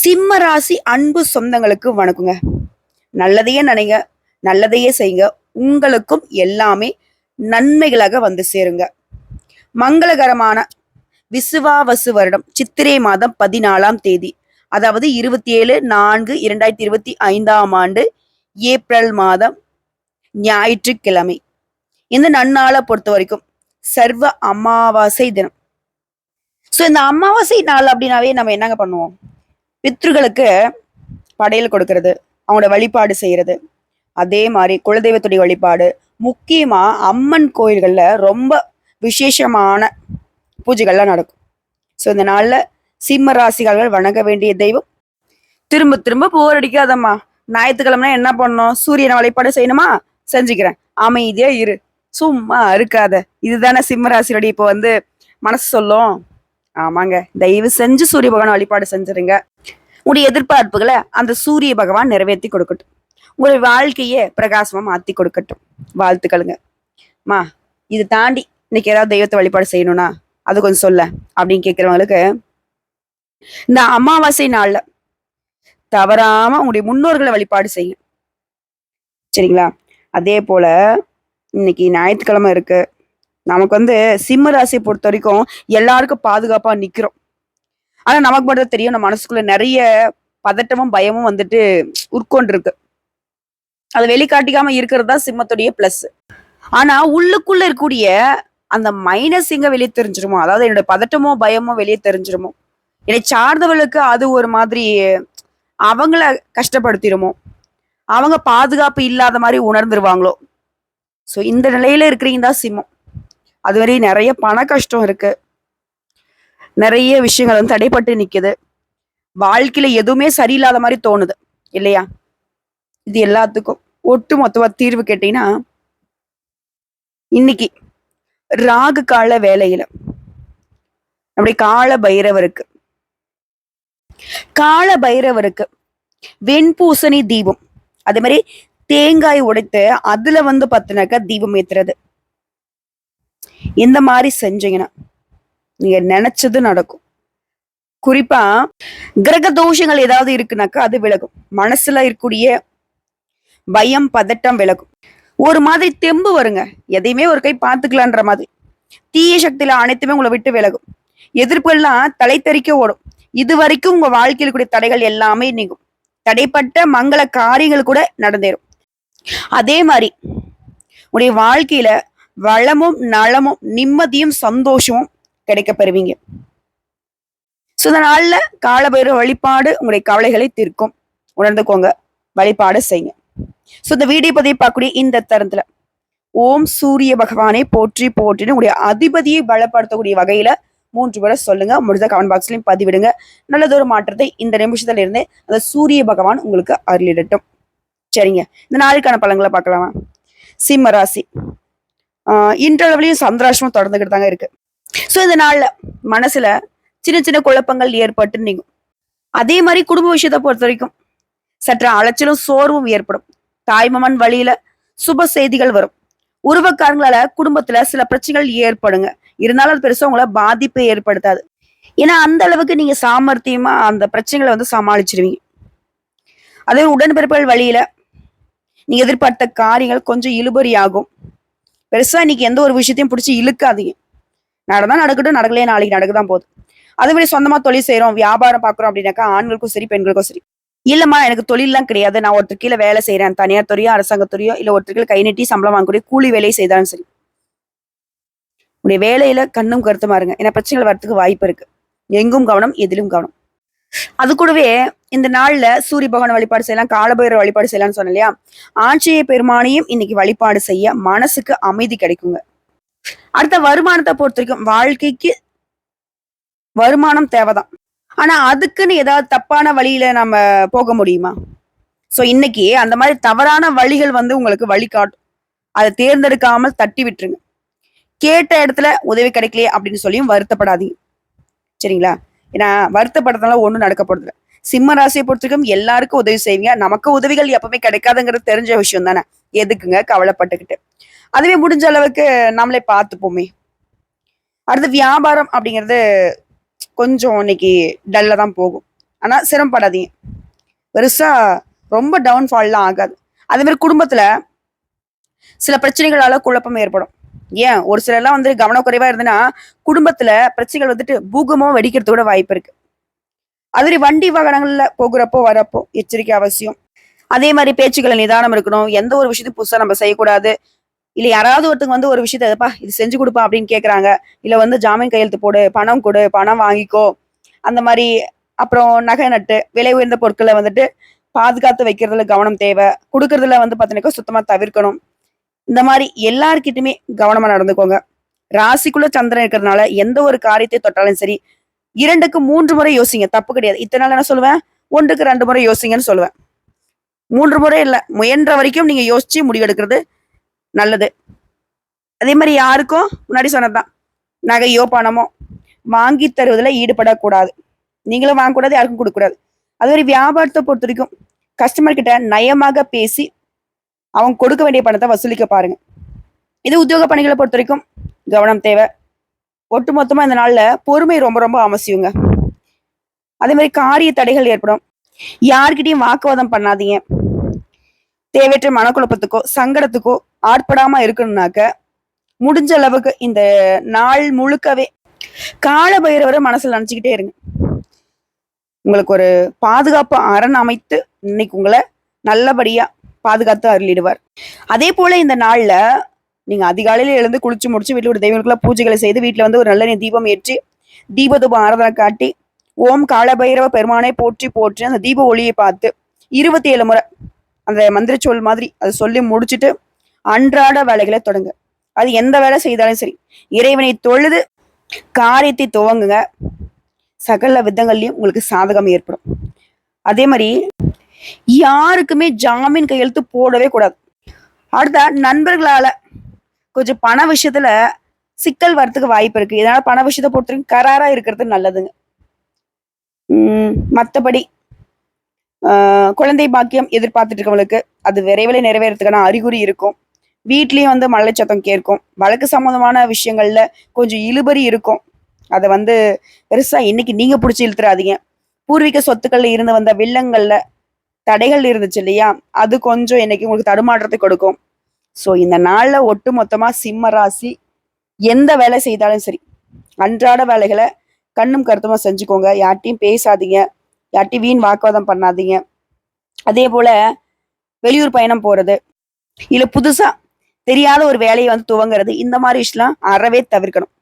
சிம்ம ராசி அன்பு சொந்தங்களுக்கு வணக்கங்க. நல்லதையே நினைங்க நல்லதையே செய்யுங்க. உங்களுக்கும் எல்லாமே நன்மைகளாக வந்து சேருங்க. மங்களகரமான விசுவாவசு வருடம் சித்திரை மாதம் பதினாலாம் தேதி அதாவது இருபத்தி ஏழு நான்கு இரண்டாயிரத்தி இருபத்தி ஐந்தாம் ஆண்டு ஏப்ரல் மாதம் ஞாயிற்றுக்கிழமை. இந்த நன்னாளை பொறுத்த வரைக்கும் சர்வ அமாவாசை தினம். ஸோ இந்த அமாவாசை நாள் அப்படின்னாவே நம்ம என்னங்க பண்ணுவோம்? பித்ருகளுக்கு படையல் கொடுக்கறது அவங்களோட வழிபாடு செய்யறது. அதே மாதிரி குலதெய்வத்துடைய வழிபாடு முக்கியமா அம்மன் கோயில்கள்ல ரொம்ப விசேஷமான பூஜைகள்லாம் நடக்கும். ஸோ இந்த நாள்ல சிம்ம ராசிகால்கள் வணங்க வேண்டிய தெய்வம் திரும்ப திரும்ப போர் அடிக்காதம்மா. ஞாயிற்றுக்கிழமைனா என்ன பண்ணணும்? சூரியனை வழிபாடு செய்யணுமா? செஞ்சுக்கிறேன். அமைதியா இரு. சும்மா இருக்காத இதுதானே சிம்ம ராசியோடைய இப்போ வந்து மனசு சொல்லும். ஆமாங்க. தயவு செஞ்சு சூரிய பகவான் வழிபாடு செஞ்சிருங்க. உங்களுடைய எதிர்பார்ப்புகளை அந்த சூரிய பகவான் நிறைவேற்றி கொடுக்கட்டும். உங்களுடைய வாழ்க்கையை பிரகாசமா மாத்தி கொடுக்கட்டும். வாழ்த்துக்களுங்க. மா இது தாண்டி இன்னைக்கு ஏதாவது தெய்வத்தை வழிபாடு செய்யணும்னா அது கொஞ்சம் சொல்ல அப்படின்னு கேட்கிறவங்களுக்கு இந்த அமாவாசை நாள்ல தவறாம உங்களுடைய முன்னோர்களை வழிபாடு செய்யுங்க. சரிங்களா? அதே போல இன்னைக்கு ஞாயிற்றுக்கிழமை இருக்கு. நமக்கு வந்து சிம்ம ராசியை பொறுத்த வரைக்கும் எல்லாருக்கும் பாதுகாப்பா நிக்கிறோம். ஆனா நமக்கு மட்டும் தெரியும். நம்ம மனசுக்குள்ள நிறைய பதட்டமும் பயமும் வந்துட்டு உட்கொண்டிருக்கு. அது அதை வெளிக்காட்டிக்காம இருக்கிறது தான் சிம்மத்துடைய பிளஸ் ஆனா உள்ளுக்குள்ள இருக்கக்கூடிய அந்த மைனஸ் எங்க வெளியே தெரிஞ்சிருமோ அதாவது என்னோட பதட்டமோ பயமோ வெளியே தெரிஞ்சிருமோ என்னை சார்ந்தவர்களுக்கு அது ஒரு மாதிரி அவங்கள கஷ்டப்படுத்திடுமோ அவங்க பாதுகாப்பு இல்லாத மாதிரி உணர்ந்துருவாங்களோ. ஸோ இந்த நிலையில இருக்கிறீங்க தான் சிம்மம். அதுவரை நிறைய பண கஷ்டம் இருக்கு. நிறைய விஷயங்கள் வந்து தடைப்பட்டு நிக்குது. வாழ்க்கையில எதுவுமே சரியில்லாத மாதிரி தோணுது. இல்லையா? இது எல்லாத்துக்கும் ஒட்டு மொத்தமா தீர்வு கேட்டீங்கன்னா இன்னைக்கு ராகு கால வேலையில நம்முடைய கால பைரவருக்கு கால பைரவருக்கு வெண்பூசணி தீபம் அதே மாதிரி தேங்காய் உடைத்து அதுல வந்து பத்தினாக்கா தீபம் ஏத்துறது. இந்த மாதிரி செஞ்சீங்கன்னா நீங்க நினைச்சது நடக்கும். குறிப்பா கிரக தோஷங்கள் ஏதாவது இருக்குனாக்கா அது விலகும். மனசுல இருக்கக்கூடிய பயம் பதட்டம் விலகும். ஒரு மாதிரி தெம்பு வருங்க. எதையுமே ஒரு கை பார்த்துக்கலான்ற மாதிரி. தீய சக்தியில அனைத்துமே உங்களை விட்டு விலகும். எதிர்ப்புகள்லாம் தலை தெறிக்க ஓடும். இது வரைக்கும் உங்க வாழ்க்கையில் கூடிய தடைகள் எல்லாமே நீங்கும். தடைப்பட்ட மங்கள காரியங்கள் கூட நடந்தேறும். அதே மாதிரி உடைய வாழ்க்கையில வளமும் நலமும் நிம்மதியும் சந்தோஷமும் கிடைக்க பெறுவீங்க ஸோ இந்த நாள்ல காலபைரவ வழிபாடு உங்களுடைய கவலைகளை தீர்க்கும். உணர்ந்துக்கோங்க. வழிபாடு செய்யுங்க. ஸோ இந்த வீடியோ பதிவு பார்க்கக்கூடிய இந்த தருணத்துல ஓம் சூரிய பகவானை போற்றி போற்றின்னு உங்களுடைய அதிபதியை பலப்படுத்தக்கூடிய வகையில மூன்று முறை சொல்லுங்க. முடிஞ்ச கமெண்ட் பாக்ஸ்லயும் பதிவிடுங்க. நல்லதொரு மாற்றத்தை இந்த நிமிஷத்துல இருந்தே அந்த சூரிய பகவான் உங்களுக்கு அருளிடட்டும். சரிங்க. இந்த நாளுக்கான பழங்களை பார்க்கலாமா? சிம்ம ராசி. ஆஹ் இன்றளவுலயும் சந்திராஷ்டமம் தொடர்ந்துகிட்டு தாங்க இருக்கு. ஸோ இதனால மனசுல சின்ன சின்ன குழப்பங்கள் ஏற்பட்டு நீங்கும். அதே மாதிரி குடும்ப விஷயத்தை பொறுத்த வரைக்கும் சற்று அலைச்சலும் சோர்வும் ஏற்படும். தாய்மமன் வழியில சுப செய்திகள் வரும். உருவக்காரங்களால குடும்பத்துல சில பிரச்சனைகள் ஏற்படுங்க. இருந்தாலும் அது பெருசா உங்களை பாதிப்பை ஏற்படுத்தாது. ஏன்னா அந்த அளவுக்கு நீங்க சாமர்த்தியமா அந்த பிரச்சனைகளை வந்து சமாளிச்சிருவீங்க. அதே உடன்பிறப்புகள் வழியில நீங்க எதிர்பார்த்த காரியங்கள் கொஞ்சம் இழுபறியாகும். பெருசா இன்னைக்கு எந்த ஒரு விஷயத்தையும் பிடிச்சி இழுக்காதீங்க. நடந்தா நடக்கட்டும் நடக்கலையே நாளைக்கு நடக்குதான் போகுது. அதே மாதிரி சொந்தமா தொழில் செய்யறோம் வியாபாரம் பாக்குறோம் அப்படின்னாக்கா ஆண்களுக்கும் சரி பெண்களுக்கும் சரி. இல்லம்மா எனக்கு தொழில்லாம் கிடையாது. நான் ஒருத்தர் கீழே வேலை செய்யறேன் தனியார் துறையோ அரசாங்கத்துறையோ இல்ல ஒருத்தர் கீழே கை நீட்டி சம்பளம் வாங்கக்கூடிய கூலி வேலையை செய்தாலும் சரி. உடைய வேலையில கண்ணும் கருத்துமா இருங்க. ஏன்னா பிரச்சனைகள் வரத்துக்கு வாய்ப்பு இருக்கு. எங்கும் கவனம் எதிலும் கவனம். அது கூடவே இந்த நாள்ல சூரிய பகவான் வழிபாடு செய்யலாம் காலபைரவர் வழிபாடு செய்யலாம்னு சொன்னேன் இல்லையா? ஆட்சியை பெருமானையும் இன்னைக்கு வழிபாடு செய்ய மனசுக்கு அமைதி கிடைக்குங்க. அடுத்த வருமானத்தை பொறுத்த வரைக்கும் வாழ்க்கைக்கு வருமானம் தேவைதான். ஆனா அதுக்குன்னு ஏதாவது தப்பான வழியில நம்ம போக முடியுமா? சோ இன்னைக்கு அந்த மாதிரி தவறான வழிகள் வந்து உங்களுக்கு வழிகாட்டும் அதை தேர்ந்தெடுக்காமல் தட்டி விட்டுருங்க. கேட்ட இடத்துல உதவி கிடைக்கலையே அப்படின்னு சொல்லியும் வருத்தப்படாதீங்க. சரிங்களா? ஏன்னா வருத்தப்படுறதுனால ஒன்றும் நடக்க போறது சிம்ம ராசியை பொறுத்தவரைக்கும் எல்லாருக்கும் உதவி செய்வீங்க. நமக்கு உதவிகள் எப்பவுமே கிடைக்காதுங்கிறது தெரிஞ்ச விஷயம் தானே எதுக்குங்க கவலைப்பட்டுக்கிட்டு? அதுவே முடிஞ்ச அளவுக்கு நம்மளே பார்த்துப்போமே. அடுத்து வியாபாரம் அப்படிங்கிறது கொஞ்சம் இன்னைக்கு டல்ல தான் போகும். ஆனால் சிரமப்படாதீங்க. பெருசா ரொம்ப டவுன்ஃபால்லாம் ஆகாது. அதே மாதிரி குடும்பத்தில் சில பிரச்சனைகளால் குழப்பம் ஏற்படும். ஏன்? ஒரு சிலர்லாம் வந்து கவனக்குறைவா இருந்ததுன்னா குடும்பத்தில் பிரச்சனைகள் வந்துட்டு பூகமும் வெடிக்கிறது கூட வாய்ப்பு இருக்கு. அது மாதிரி வண்டி வாகனங்களில் போகிறப்போ வரப்போ எச்சரிக்கை அவசியம். அதே மாதிரி பேச்சுக்களை நிதானம் இருக்கணும். எந்த ஒரு விஷயத்தையும் புதுசாக நம்ம செய்யக்கூடாது. இல்ல யாராவது ஒருத்தங்க வந்து ஒரு விஷயத்த "எப்பா, இது செஞ்சு கொடுப்பா அப்படின்னு கேக்குறாங்க. இல்ல வந்து ஜாமீன் கையெழுத்து போடு பணம் கொடு பணம் வாங்கிக்கோ. அந்த மாதிரி அப்புறம் நகை நட்டு விலை உயர்ந்த பொருட்களை வந்துட்டு பாதுகாத்து வைக்கிறதுல கவனம் தேவை. கொடுக்கறதுல வந்து பார்த்தீங்கன்னா சுத்தமா தவிர்க்கணும். இந்த மாதிரி எல்லார்கிட்டயுமே கவனமா நடந்துக்கோங்க. ராசிக்குள்ள சந்திரன் இருக்கிறதுனால எந்த ஒரு காரியத்தை தொட்டாலும் சரி இரண்டுக்கு மூன்று முறை யோசிங்க. தப்பு கிடையாது. இத்தனை நாள் என்ன சொல்லுவேன்? ஒன்றுக்கு ரெண்டு முறை யோசிங்கன்னு சொல்லுவேன். மூன்று முறை இல்ல முயன்ற வரைக்கும் நீங்க யோசிச்சு முடிவெடுக்கிறது நல்லது. அதே மாதிரி யாருக்கும் முன்னாடி சொன்னதுதான் நகையோ பணமோ வாங்கி தருவதில் ஈடுபடக்கூடாது. நீங்களும் வாங்கக்கூடாது யாருக்கும் கொடுக்கக்கூடாது. அது மாதிரி வியாபாரத்தை பொறுத்த வரைக்கும் கஸ்டமர் கிட்ட நயமாக பேசி அவங்க கொடுக்க வேண்டிய பணத்தை வசூலிக்க பாருங்க. இது உத்தியோக பணிகளை பொறுத்த வரைக்கும் கவனம் தேவை. ஒட்டு மொத்தமாக இந்த நாளில் பொறுமை ரொம்ப ரொம்ப அவசியங்க. அதே மாதிரி காரிய தடைகள் ஏற்படும். யார்கிட்டையும் வாக்குவாதம் பண்ணாதீங்க. தேவையற்ற மனக்குழப்பத்துக்கோ சங்கடத்துக்கோ ஆட்படாம இருக்கணும்னாக்க முடிஞ்ச அளவுக்கு இந்த நாள் முழுக்கவே கால பைரவரை மனசுல நினைச்சுக்கிட்டே இருங்க. உங்களுக்கு ஒரு பாதுகாப்பு அரண் அமைத்து இன்னைக்கு உங்களை நல்லபடியா பாதுகாத்து அருளிடுவார். அதே போல இந்த நாள்ல நீங்க அதிகாலையில எழுந்து குளிச்சு முடிச்சு வீட்டுல ஒரு தெய்வங்களுக்குள்ள பூஜைகளை செய்து வீட்டுல வந்து ஒரு நல்ல தீபம் ஏற்றி தீபதூபம் ஆராதனை காட்டி ஓம் காலபைரவ பெருமானை போற்றி போற்றி அந்த தீப ஒளியை பார்த்து இருபத்தி ஏழு முறை அந்த மந்திர சொல் மாதிரி அதை சொல்லி முடிச்சுட்டு அன்றாட வேலைகளை தொடங்க. அது எந்த வேலை செய்தாலும் சரி. இறைவனை தொழுது காரியத்தை துவங்குங்க. சகல விதங்கள்லையும் உங்களுக்கு சாதகம் ஏற்படும். அதே மாதிரி யாருக்குமே ஜாமீன் கையெழுத்து போடவே கூடாது. அடுத்த நண்பர்களால கொஞ்சம் பண விஷயத்துல சிக்கல் வரத்துக்கு வாய்ப்பு இருக்கு. இதனால பண விஷயத்தை பொறுத்தவரைக்கும் கராரா இருக்கிறது நல்லதுங்க. உம் மத்தபடி குழந்தை பாக்கியம் எதிர்பார்த்துட்டு இருக்கவங்களுக்கு அது விரைவில் நிறைவேறதுக்கான அறிகுறி இருக்கும். வீட்லேயும் வந்து மழை சத்தம் கேட்கும். வழக்கு சம்மந்தமான விஷயங்கள்ல கொஞ்சம் இழுபறி இருக்கும். அதை வந்து பெருசாக இன்னைக்கு நீங்கள் பிடிச்சி இழுத்துறாதீங்க. பூர்வீக சொத்துக்கள்ல இருந்து வந்த வில்லங்கள்ல தடைகள் இருந்துச்சு இல்லையா? அது கொஞ்சம் இன்னைக்கு உங்களுக்கு தடுமாற்றத்தை கொடுக்கும். ஸோ இந்த நாளில் ஒட்டு மொத்தமாக சிம்ம ராசி எந்த வேலை செய்தாலும் சரி அன்றாட வேலைகளை கண்ணும் கருத்துமா செஞ்சுக்கோங்க. யார்ட்டையும் பேசாதீங்க. யார்ட்டையும் வீண் வாக்குவாதம் பண்ணாதீங்க. அதே போல வெளியூர் பயணம் போறது. இல்லை புதுசாக தெரியாத ஒரு வேலையை வந்து துவங்குறது இந்த மாதிரி விஷயம்லாம் அறவே தவிர்க்கணும்.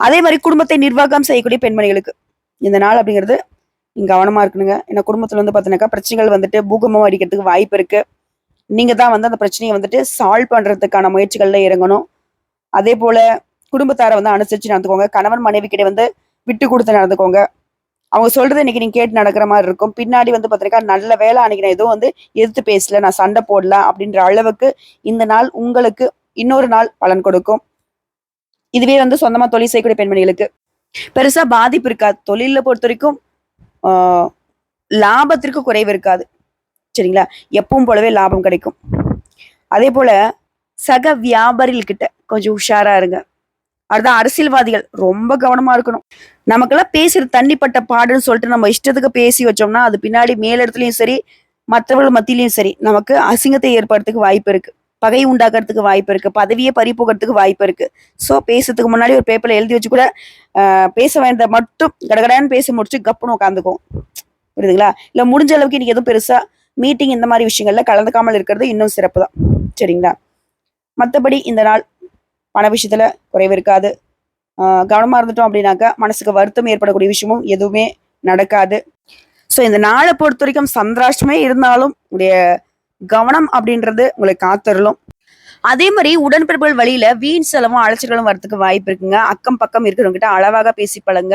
அதே மாதிரி குடும்பத்தை நிர்வாகம் செய்யக்கூடிய பெண்மணிகளுக்கு. இந்த நாள் அப்படிங்கிறது நீங்கள் கவனமாக இருக்கணுங்க. ஏன்னா குடும்பத்தில் வந்து பார்த்தீங்கன்னாக்கா பிரச்சனைகள் வந்துட்டு பூகம்பம் அடிக்கிறதுக்கு வாய்ப்பு இருக்கு. நீங்கள் தான் வந்து அந்த பிரச்சனையை வந்துட்டு சால்வ் பண்ணுறதுக்கான முயற்சிகளில் இறங்கணும். அதே போல குடும்பத்தாரை வந்து அனுசரித்து நடந்துக்கோங்க. கணவன் மனைவி கிட்ட வந்து விட்டு கொடுத்து நடந்துக்கோங்க. அவங்க சொல்றது இன்னைக்கு நீங்க கேட்டு நடக்கிற மாதிரி இருக்கும். பின்னாடி வந்து பார்த்தீங்கன்னா நல்ல வேலை அன்னைக்கு நான் எதுவும் வந்து எதிர்த்து பேசல நான் சண்டை போடல அப்படின்ற அளவுக்கு இந்த நாள் உங்களுக்கு இன்னொரு நாள் பலன் கொடுக்கும். இதுவே வந்து சொந்தமா தொழில் செய்யக்கூடிய பெண்மணிகளுக்கு. பெருசா பாதிப்பு இருக்காது. தொழில பொறுத்த வரைக்கும் ஆஹ் லாபத்திற்கு குறைவு இருக்காது. சரிங்களா? எப்பவும் போலவே லாபம் கிடைக்கும். அதே போல சக வியாபாரிகள் கிட்ட கொஞ்சம் உஷாரா இருங்க. அடுத்த அரசியல்வாதிகள் ரொம்ப கவனமா இருக்கணும். நமக்கெல்லாம் பேசுற தண்ணிப்பட்ட பாடுன்னு சொல்லிட்டு நம்ம இஷ்டத்துக்கு பேசி வச்சோம்னா அது பின்னாடி மேலிடத்துலயும் சரி மற்றவர்கள் மத்தியிலையும் சரி நமக்கு அசிங்கத்தை ஏற்படுறதுக்கு வாய்ப்பு இருக்கு. பகை உண்டாக்குறதுக்கு வாய்ப்பு இருக்கு. பதவியை பறி போகிறதுக்கு வாய்ப்பு இருக்கு. ஸோ பேசுறதுக்கு முன்னாடி ஒரு பேப்பர்ல எழுதி வச்சு கூட பேச வேண்ட மட்டும் கடகடான்னு பேசி முடிச்சு கப்புன்னு உட்காந்துக்கும் புரியுதுங்களா? இல்ல முடிஞ்ச அளவுக்கு இன்னைக்கு எதுவும் பெருசா மீட்டிங் இந்த மாதிரி விஷயங்கள்ல கலந்துக்காமல் இருக்கிறது இன்னும் சிறப்பு தான் சரிங்களா? மற்றபடி இந்த நாள் பண விஷயத்துல குறைவு இருக்காது. ஆஹ் இருந்துட்டோம் அப்படின்னாக்கா மனசுக்கு வருத்தம் ஏற்படக்கூடிய விஷயமும் எதுவுமே நடக்காது. ஸோ இந்த நாளை பொறுத்த வரைக்கும் சந்திராஷ்டமே இருந்தாலும் உடைய கவனம் அப்படின்றது உங்களை காத்தரலும் அதே மாதிரி உடன்பிறப்புகள் வழியில வீண் செலவும் அலைச்சல்களும் வரத்துக்கு வாய்ப்பு இருக்குங்க. அக்கம் பக்கம் இருக்கிறவங்க கிட்ட அளவாக பேசி பழங்க.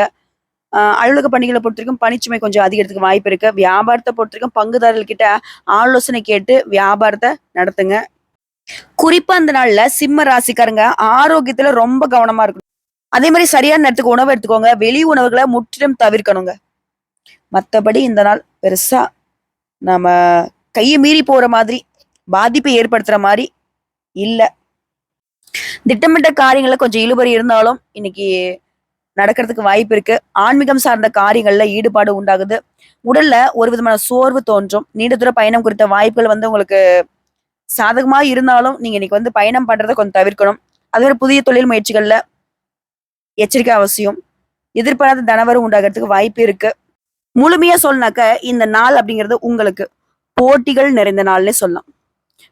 அலுவலக பணிகளை பொறுத்த வரைக்கும் பணிச்சுமை கொஞ்சம் அதிகரிக்கிறதுக்கு வாய்ப்பு இருக்கு. வியாபாரத்தை பொறுத்த வரைக்கும் பங்குதாரர்கள் கிட்ட ஆலோசனை கேட்டு வியாபாரத்தை நடத்துங்க. குறிப்பா அந்த நாள்ல சிம்ம ராசிக்காரங்க ஆரோக்கியத்துல ரொம்ப கவனமா இருக்கணும். அதே மாதிரி சரியான நேரத்துக்கு உணவு எடுத்துக்கோங்க. வெளி உணவுகளை முற்றிலும் தவிர்க்கணுங்க. மற்றபடி இந்த நாள் பெருசா நம்ம கையை மீறி போற மாதிரி பாதிப்பை ஏற்படுத்துற மாதிரி இல்லை. திட்டமிட்ட காரியங்களில் கொஞ்சம் இழுபறி இருந்தாலும் இன்னைக்கு நடக்கிறதுக்கு வாய்ப்பு இருக்கு. ஆன்மீகம் சார்ந்த காரியங்கள்ல ஈடுபாடு உண்டாகுது. உடல்ல ஒரு விதமான சோர்வு தோன்றும். நீண்ட தூர பயணம் குறித்த வாய்ப்புகள் வந்து உங்களுக்கு சாதகமா இருந்தாலும் நீங்க இன்னைக்கு வந்து பயணம் பண்றதை கொஞ்சம் தவிர்க்கணும். அதுவே புதிய தொழில் முயற்சிகள்ல எச்சரிக்கை அவசியம். எதிர்பாராத தனவரம் உண்டாகிறதுக்கு வாய்ப்பு இருக்கு. முழுமையா சொல்லனாக்க இந்த நாள் அப்படிங்கிறது உங்களுக்கு போட்டிகள் நிறைந்த நாள்னே சொல்லலாம்.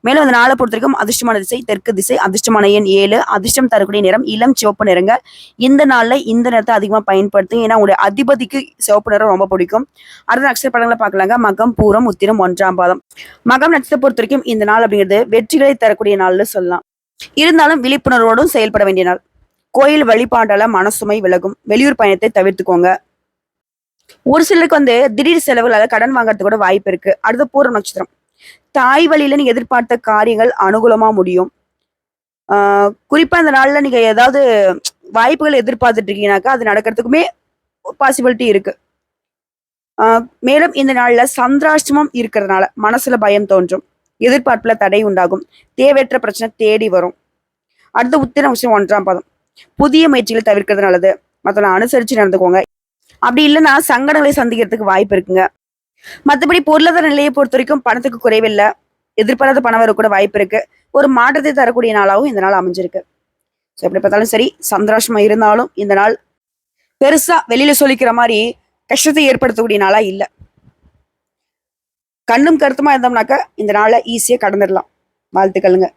மேலும் அந்த நாளை பொறுத்த வரைக்கும் அதிர்ஷ்டமான திசை தெற்கு திசை அதிர்ஷ்டமான எண் ஏழு அதிர்ஷ்டம் தரக்கூடிய நிறம் இளம் சிவப்பு நிறங்க. இந்த நாள்ல இந்த நிறத்தை அதிகமா பயன்படுத்தும் ஏன்னா உங்களுடைய அதிபதிக்கு சிவப்பு நிறம் ரொம்ப பிடிக்கும். அடுத்த நட்சத்திர படங்களை பார்க்கலாங்க. மகம் பூரம் உத்திரம் ஒன்றாம் பாதம். மகம் நட்சத்திரத்தை பொறுத்த வரைக்கும் இந்த நாள் அப்படிங்கிறது வெற்றிகளை தரக்கூடிய நாள்னு சொல்லலாம். இருந்தாலும் விழிப்புணர்வோடும் செயல்பட வேண்டிய நாள். கோயில் வழிபாடால மனசுமை விலகும். வெளியூர் பயணத்தை தவிர்த்துக்கோங்க. ஒரு சிலருக்கு வந்து திடீர் செலவுகளால கடன் வாங்குறதுக்கு கூட வாய்ப்பு இருக்கு. அடுத்த பூர்வ நட்சத்திரம். தாய் வழியில நீங்க எதிர்பார்த்த காரியங்கள் அனுகூலமா முடியும். ஆஹ் குறிப்பா இந்த நாள்ல நீங்க ஏதாவது வாய்ப்புகள் எதிர்பார்த்துட்டு இருக்கீங்கனாக்கா அது நடக்கிறதுக்குமே பாசிபிலிட்டி இருக்கு. மேலும் இந்த நாள்ல சந்திராஷ்டமம் இருக்கிறதுனால மனசுல பயம் தோன்றும். எதிர்பார்ப்புல தடை உண்டாகும். தேவையற்ற பிரச்சனை தேடி வரும். அடுத்த உத்திர ஒன்றாம் பதம். புதிய முயற்சிகளை தவிர்க்கிறது நல்லது மற்றவங்களை அனுசரிச்சு நடந்துக்கோங்க. அப்படி இல்லைன்னா சங்கடங்களை சந்திக்கிறதுக்கு வாய்ப்பு இருக்குங்க. மற்றபடி பொருளாதார நிலையை பொறுத்த வரைக்கும் பணத்துக்கு குறைவில்லை. எதிர்பாராத பணம் வரக்கூட வாய்ப்பு இருக்கு. ஒரு மாற்றத்தை தரக்கூடிய நாளாகவும் இந்த நாள் அமைஞ்சிருக்கு. ஸோ எப்படி பார்த்தாலும் சரி சந்தோஷமா இருந்தாலும் இந்த நாள் பெருசா வெளியில சொல்லிக்கிற மாதிரி கஷ்டத்தை ஏற்படுத்தக்கூடிய நாளா இல்லை. கண்ணும் கருத்துமா இருந்தோம்னாக்க இந்த நாளை ஈஸியா கடந்துடலாம். வாழ்த்துக்களுங்க.